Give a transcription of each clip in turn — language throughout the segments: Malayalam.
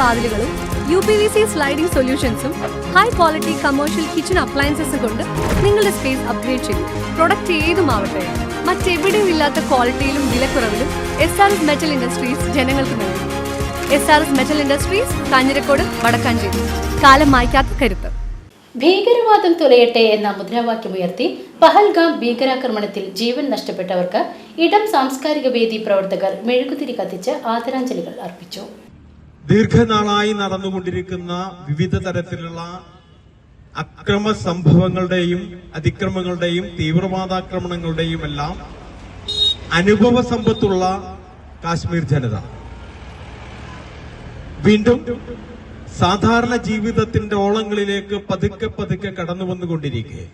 വാതിലുകളും U P V C sliding സൊല്യൂഷൻസും high quality commercial kitchen അപ്ലയൻസസും കൊണ്ട് നിങ്ങളുടെ സ്പേസ് അപ്ഗ്രേഡ് ചെയ്യും പ്രൊഡക്റ്റ് ഏതുമാവട്ടെ മറ്റെവിടെയും ഇല്ലാത്ത ക്വാളിറ്റിയിലും വിലക്കുറവിലും S R S metal industries ജനങ്ങൾക്ക് നൽകും. S R S metal industries Kanjirakode Vadakkanchery. കാലം മായ്ക്കാത്ത കരുത്ത്. ഭീകരവാദം തുലയട്ടെ എന്ന മുദ്രാവാക്യമുയർത്തി പഹൽഗാം ഭീകരാക്രമണത്തിൽ ജീവൻ നഷ്ടപ്പെട്ടവർക്ക് ഇടം സാംസ്കാരിക വേദി പ്രവർത്തകർ മെഴുകുതിരി കത്തിച്ച് ആദരാഞ്ജലികൾ അർപ്പിച്ചു. ദീർഘനാളായി നടന്നുകൊണ്ടിരിക്കുന്ന വിവിധ തരത്തിലുള്ള അക്രമ സംഭവങ്ങളുടെയും അതിക്രമങ്ങളുടെയും തീവ്രവാദാക്രമണങ്ങളുടെയും എല്ലാം അനുഭവ സമ്പത്തുള്ള കാശ്മീർ ജനത. വീണ്ടും സാധാരണ ജീവിതത്തിന്റെ ഓളങ്ങളിലേക്ക് പതുക്കെ പതുക്കെ കടന്നു വന്നുകൊണ്ടിരിക്കെ.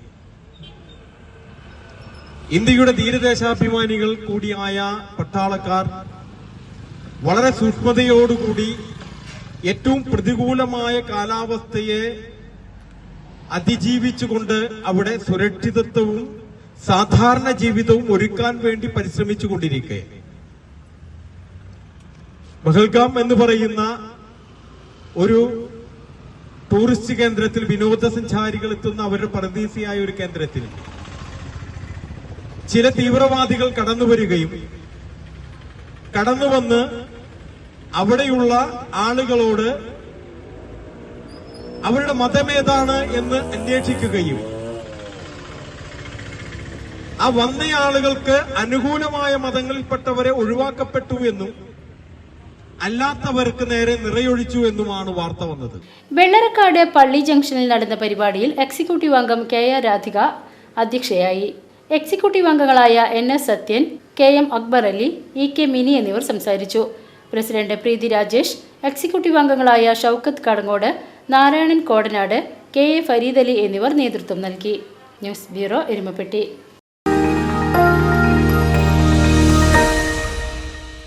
ഇന്ത്യയുടെ തീരദേശാഭിമാനികൾ കൂടിയായ പട്ടാളക്കാർ വളരെ സൂക്ഷ്മതയോടുകൂടി ഏറ്റവും പ്രതികൂലമായ കാലാവസ്ഥയെ അതിജീവിച്ചുകൊണ്ട് അവിടെ സുരക്ഷിതത്വവും സാധാരണ ജീവിതവും ഒരുക്കാൻ വേണ്ടി പരിശ്രമിച്ചു പരിശ്രമിച്ചുകൊണ്ടിരിക്കെ. ബഹൽഗാം എന്ന് പറയുന്ന ഒരു ടൂറിസ്റ്റ് കേന്ദ്രത്തിൽ വിനോദസഞ്ചാരികൾ എത്തുന്ന അവരുടെ പരദീസിയായ ഒരു കേന്ദ്രത്തിൽ. ചില തീവ്രവാദികൾ കടന്നു വരികയും കടന്നു വന്ന് അവിടെയുള്ള ആളുകളോട് അവരുടെ മതമേതാണ് എന്ന് അന്വേഷിക്കുകയും ആ വന്ന ആളുകൾക്ക് അനുകൂലമായ മതങ്ങളിൽപ്പെട്ടവരെ ഒഴിവാക്കപ്പെട്ടു എന്നും അല്ലാത്തവർക്ക് നേരെ നിറയൊഴിച്ചു എന്നുമാണ് വാർത്ത വന്നത്. വെള്ളരക്കാട് പള്ളി ജംഗ്ഷനിൽ നടന്ന പരിപാടിയിൽ എക്സിക്യൂട്ടീവ് അംഗം കെ ആർ രാധിക അധ്യക്ഷയായി. എക്സിക്യൂട്ടീവ് അംഗങ്ങളായ N S Sathyan K M Akbar Ali E K Mini എന്നിവർ സംസാരിച്ചു. പ്രസിഡന്റ് പ്രീതി രാജേഷ് എക്സിക്യൂട്ടീവ് അംഗങ്ങളായ ഷൗക്കത്ത് കടങ്ങോട് നാരായണൻ കോടനാട് കെ എ ഫരീദ് അലി എന്നിവർ നേതൃത്വം നൽകി. News bureau Erumapetty.